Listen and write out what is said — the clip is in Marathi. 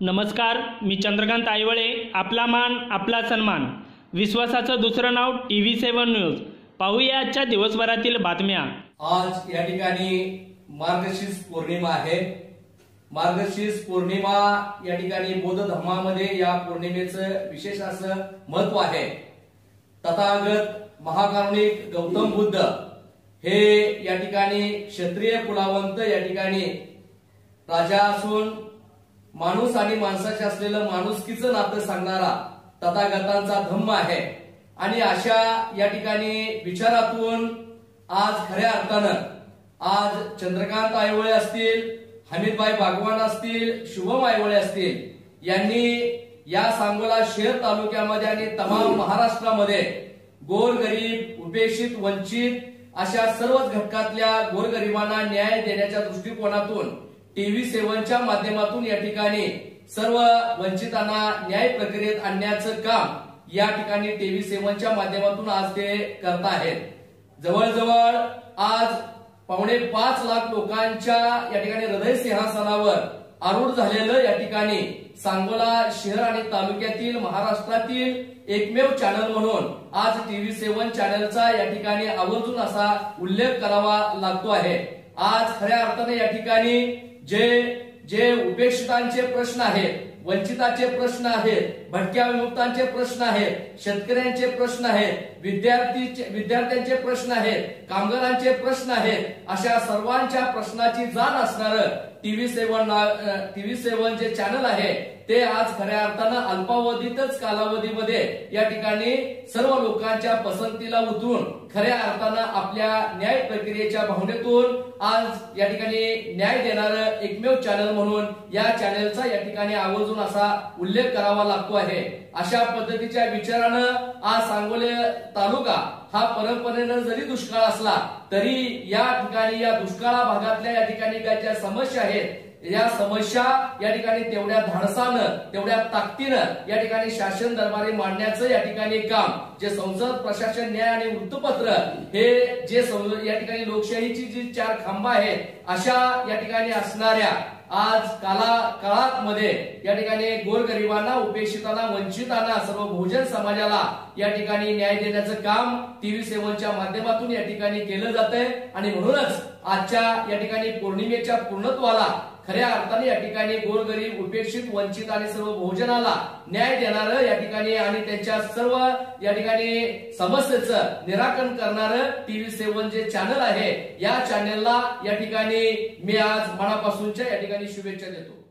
नमस्कार मी चंद्रकांत आयवळे आपला मान आपला सन्मान. विश्वासाचं दुसरं नाव टी व्ही सेवन न्यूज. पाहूया आजच्या दिवसभरातील बातम्या. आज या ठिकाणी मार्गशीर्ष पौर्णिमा आहे. मार्गशीर्ष पौर्णिमा या ठिकाणी बौद्ध धर्मामध्ये या पौर्णिमेचं विशेष असं महत्त्व आहे. तथागत महाकारुणिक गौतम बुद्ध हे या ठिकाणी क्षत्रिय कुलावंत या ठिकाणी राजा असून माणूस आणि माणसाशी असलेलं माणुसकीचं नातं सांगणारा तथागतांचा धम्म आहे. आणि अशा या ठिकाणी विचारातून आज खऱ्या अर्थानं आज चंद्रकांत आयवळे असतील हमीदभाई भागवान असतील शुभम आयवळे असतील यांनी या सांगोला शहर तालुक्यामध्ये आणि तमाम महाराष्ट्रामध्ये गोरगरीब उपेक्षित वंचित अशा सर्वच घटकातल्या गोरगरिबांना न्याय देण्याच्या दृष्टिकोनातून टीव्ही सेवनच्या माध्यमातून या ठिकाणी सर्व वंचितांना न्याय प्रक्रियेत आणण्याचं काम या ठिकाणी टीव्ही सेवनच्या माध्यमातून आज ते करत आहेत. जवळजवळ आज पावणे पाच लाख लोकांच्या या ठिकाणी हृदय सिंहासनावर आरूढ झालेलं या ठिकाणी सांगोला शहर आणि तालुक्यातील महाराष्ट्रातील एकमेव चॅनल म्हणून आज टीव्ही सेवन चॅनलचा या ठिकाणी आवर्जून असा उल्लेख करावा लागतो आहे. आज खऱ्या अर्थाने या ठिकाणी जे जे उपेक्षितांचे प्रश्न आहेत वंचिताचे प्रश्न आहेत भटक्या विमुक्तांचे प्रश्न आहेत शेतकऱ्यांचे प्रश्न आहेत विद्यार्थी विद्यार्थ्यांचे प्रश्न आहेत कामगारांचे प्रश्न आहेत अशा सर्वांच्या प्रश्नाची जाण असणार TV seven TV seven J channel आहे ते आज खऱ्या अर्थानं अल्पावधीतच कालावधीमध्ये या ठिकाणी सर्व लोकांच्या पसंतीला उतरून खऱ्या अर्थानं आपल्या न्याय प्रक्रियेच्या भावनेतून आज या ठिकाणी न्याय देणारं एकमेव चॅनल म्हणून या चॅनलचा या ठिकाणी आवर्जून असा उल्लेख करावा लागतो आहे. अशा पद्धतीच्या विचारानं आज सांगोले तालुका हा परंपरेनं जरी दुष्काळ असला तरी या ठिकाणी या दुष्काळा भागातल्या या ठिकाणी काय ज्या समस्या आहेत या समस्या या ठिकाणी तेवढ्या धाडसानं तेवढ्या ताकदीनं या ठिकाणी शासन दरबारी मांडण्याचं या ठिकाणी काम. जे संसद प्रशासन न्याय आणि वृत्तपत्र हे जे या ठिकाणी लोकशाहीची जी चार खांब आहेत अशा या ठिकाणी असणाऱ्या आज काला काळात मध्ये या ठिकाणी गोरगरिबांना उपेक्षितांना वंचितांना सर्व बहुजन समाजाला या ठिकाणी न्याय देण्याचं काम टीव्ही सेवनच्या माध्यमातून या ठिकाणी केलं जात आहे आणि म्हणूनच आजच्या या ठिकाणी पौर्णिमेच्या पूर्णत्वाला खऱ्या अर्थाने या ठिकाणी गोरगरीब उपेक्षित वंचित आणि सर्व बहुजनाला न्याय देणार या ठिकाणी आणि त्यांच्या सर्व या ठिकाणी समस्येचं निराकरण करणार टीव्ही सेवन जे चॅनल आहे या चॅनलला या ठिकाणी मी आज मनापासूनच्या या ठिकाणी शुभेच्छा देतो.